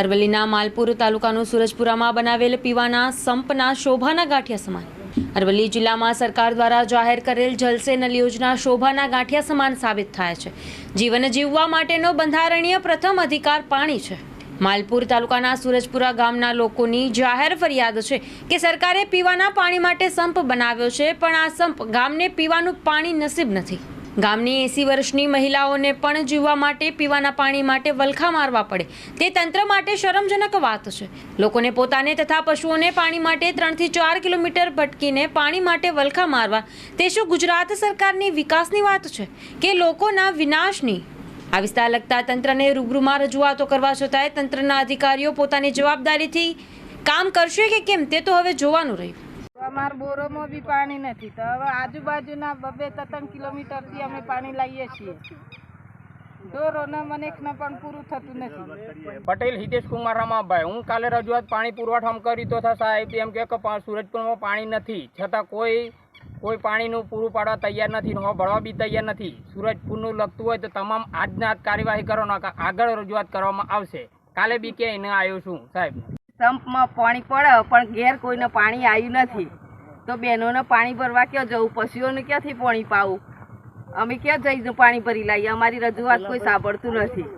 અરવલ્લીના માલપુર તાલુકાનું સુરજપુરામાં બનાવેલ પીવાના સંપના શોભાના ગાંઠિયા સમાન. અરવલ્લી જિલ્લામાં સરકાર દ્વારા જાહેર કરેલ જલસે નલ યોજના શોભાના ગાંઠિયા સમાન સાબિત થાય છે. જીવન જીવવા માટેનો બંધારણીય પ્રથમ અધિકાર પાણી છે. માલપુર તાલુકાના સુરજપુરા ગામના લોકોની જાહેર ફરિયાદ છે કે સરકારે પીવાના પાણી માટે સંપ બનાવ્યો છે, પણ આ સંપ ગામને પીવાનું પાણી નસીબ નથી. ગામની એસી વર્ષની મહિલાઓને પણ જીવવા માટે, પીવાના પાણી માટે વલખા મારવા પડે. તે તંત્ર માટે શરમજનક વાત છે. લોકોને પોતાને તથા પશુઓને પાણી માટે ત્રણથી ચાર કિલોમીટર ભટકીને પાણી માટે વલખા મારવા, તે શું ગુજરાત સરકારની વિકાસની વાત છે કે લોકોના વિનાશની? આ વિસ્તાર લગતા તંત્રને રૂબરૂમાં રજૂઆતો કરવા છતાંય તંત્રના અધિકારીઓ પોતાની જવાબદારીથી કામ કરશે કે કેમ તે તો હવે જોવાનું રહ્યું. અમાર બોરોમાં બી પાણી નથી. તો હવે આજુબાજુના બબે ત્રણ કિલોમીટરથી અમે પાણી લાવીએ છીએ. ઢોરોને મનેકને પણ પૂરું થતું નથી. પટેલ હિતેશ કુમાર રમાભાઈ, હું કાલે રજૂઆત પાણી પુરવઠામાં કરી તો સાહેબ એમ કે સુરજપુરમાં પાણી નથી. છતાં કોઈ કોઈ પાણીનું પૂરું પાડવા તૈયાર નથી ને ભરવા બી તૈયાર નથી. સુરજપુરનું લગતું હોય તો તમામ આજના આજ કાર્યવાહી કરવાનો આગળ રજૂઆત કરવામાં આવશે. કાલે બી ક્યાંય ન આવ્યો છું, સાહેબ. સંપમાં પાણી પડે, પણ ઘેર કોઈને પાણી આવ્યું નથી. તો બહેનોને પાણી ભરવા ક્યાં જવું? પશુઓને ક્યાંથી પાણી પાવું? અમે ક્યાં જઈને પાણી ભરી લાવીએ અમારી રજૂઆત કોઈ સાંભળતું નથી.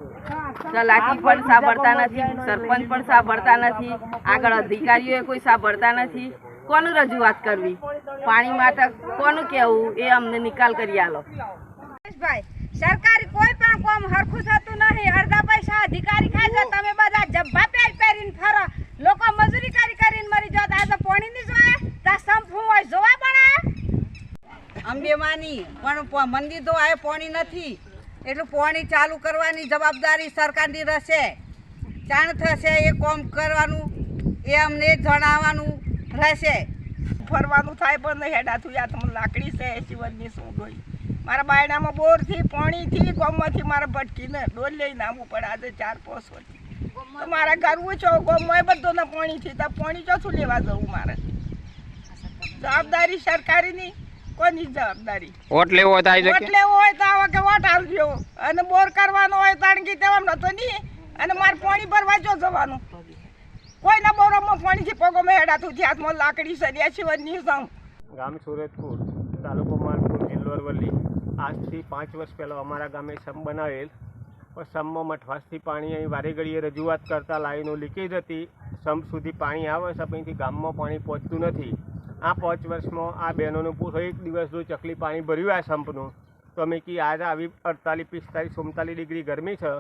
તલાટી પણ સાંભળતા નથી, સરપંચ પણ સાંભળતા નથી, આગળ અધિકારીઓએ કોઈ સાંભળતા નથી. કોનું રજૂઆત કરવી? પાણી માટે કોનું કહેવું? એ અમને નિકાલ કરી આલો. ભાઈ સરકારી કોઈ પણ કોમ હરખું થતું નહીં અડધા પૈસા અધિકારી ખાય તમે બધા જબ્બા પહેર પહેરીને ફરો લોકો મજૂરી કરી કરીને મરી જાત આ તો પાણી ની જોયે તા સંપ હું હોય જોવા પણ અંબેમાની પણ મંદિર તો આ પાણી નથી. એટલું પાણી ચાલુ કરવાની જવાબદારી સરકારની રહેશે. જાણ થશે એ કોમ કરવાનું, એ અમને જણાવવાનું રહેશે. ફરવાનું થાય પણ હેડાતું યા તમને લાકડી છે, શિવજની શું ડોઈ મારા બાયણામાં બોરથી, પાણીથી, ગોમમાંથી મારે ભટકીને ડોલ લઈને આવવું પડે આજે ચાર પાંચ વર્ષથી મારા ઘરવું છો ગોમમાં બધું પાણીથી, તો પાણી ચોથું લેવા જવું મારે. જવાબદારી સરકારીની? કોની જવાબદારી? વોટ લેવો હોય તો આવી વોટ લેવો હોય તો આવા કે વોટ આવજો. અને બોર કરવાનો હોય તો અણગી તેવામાં નતો નહીં અને મારે પાણી ભરવા જો જવાનું. કોઈના બોરોમાં પાણીથી મેડા તું થી હાથમાં લાકડી સરિયા શિવનની સંગ ગામ સુરતપુર તાલુકો માલપુર જિલ્લો અરવલ્લી આજથી પાંચ વર્ષ પહેલાં અમારા ગામે સમ બનાવેલ. પણ સમમાં મઠવાસથી પાણી અહીં વારે ઘડીએ રજૂઆત કરતા લાઈનો લીકેજ હતી. સમ સુધી પાણી આવે છે અહીંથી ગામમાં પાણી પહોંચતું નથી. આ પાંચ વર્ષમાં આ બહેનોનું પૂરો એક દિવસનું ચકલી પાણી ભર્યું આ સંપનું, તો અમે કી આજે આવી અડતાલીસ, પિસ્તાલીસ, સુડતાલીસ ડિગ્રી ગરમી છે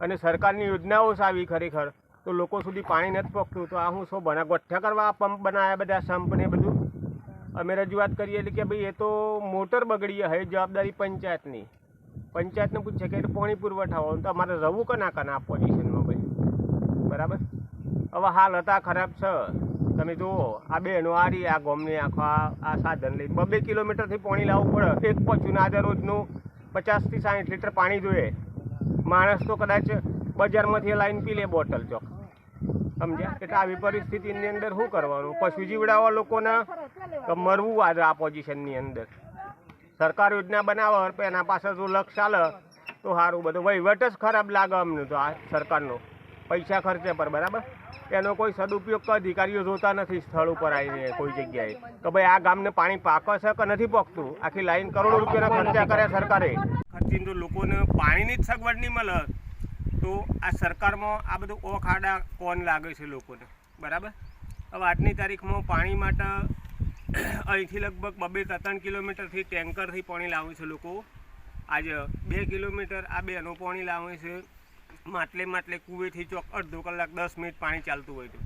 અને સરકારની યોજનાઓ છે આવી ખરેખર, તો લોકો સુધી પાણી નથી પહોંચતું, તો આ હું શું બના ગોઠ્ઠા કરવા આ પંપ બનાવ્યા બધા સંપને બધું? અમે રજૂઆત કરીએ એટલે કે ભાઈ એ તો મોટર બગડી હવે જવાબદારી પંચાયતની. પંચાયતને પૂછે કે પાણી પુરવઠા તો અમારે રહવું કે ના કના આ પોઝિશનમાં ભાઈ? બરાબર? હવે હાલ હતા ખરાબ છે. તમે જુઓ, આ બેનો આ રહી આ ગોમની આખો આ સાધન લઈ. બબે કિલોમીટરથી પાણી લાવવું પડે. એક પચું આજે રોજનું પચાસથી સાઠ લીટર પાણી જોઈએ. માણસ તો કદાચ બજારમાંથી લાઈન પી લે બોટલ ચોક. સમજ્યા? એટલે આવી પરિસ્થિતિની અંદર શું કરવાનું? પશુ જીવડાવવા લોકોને મરવું આજે આ પોઝિશનની અંદર? સરકાર યોજના બનાવે, એના પાસે જો લક્ષ ચાલે તો સારું બધું વહીવટ જ ખરાબ લાગે અમને તો આ સરકારનો. પૈસા ખર્ચે પર, બરાબર? એનો કોઈ સદુપયોગ અધિકારીઓ જોતા નથી સ્થળ ઉપર આવીને કોઈ જગ્યાએ. તો ભાઈ આ ગામને પાણી પાકે કે નથી પાકતું આખી લાઈન કરોડો રૂપિયાના ખર્ચા કરે સરકારે. ખર્ચીને તો લોકોને પાણીની જ સગવડ નહીં મળે. તો આ સરકારમાં આ બધું ઓખાડા કોન લાગે છે લોકોને? બરાબર? હવે આજની તારીખમાં પાણી માટે અહીંથી લગભગ બબે ત્રણ કિલોમીટરથી ટેન્કરથી પાણી લાવે છે લોકો. આજે બે કિલોમીટર આ બેનો પાણી લાવે છે. માટલે માટલે કુવેથી ચોક અડધો કલાક દસ મિનિટ પાણી ચાલતું હોય તો.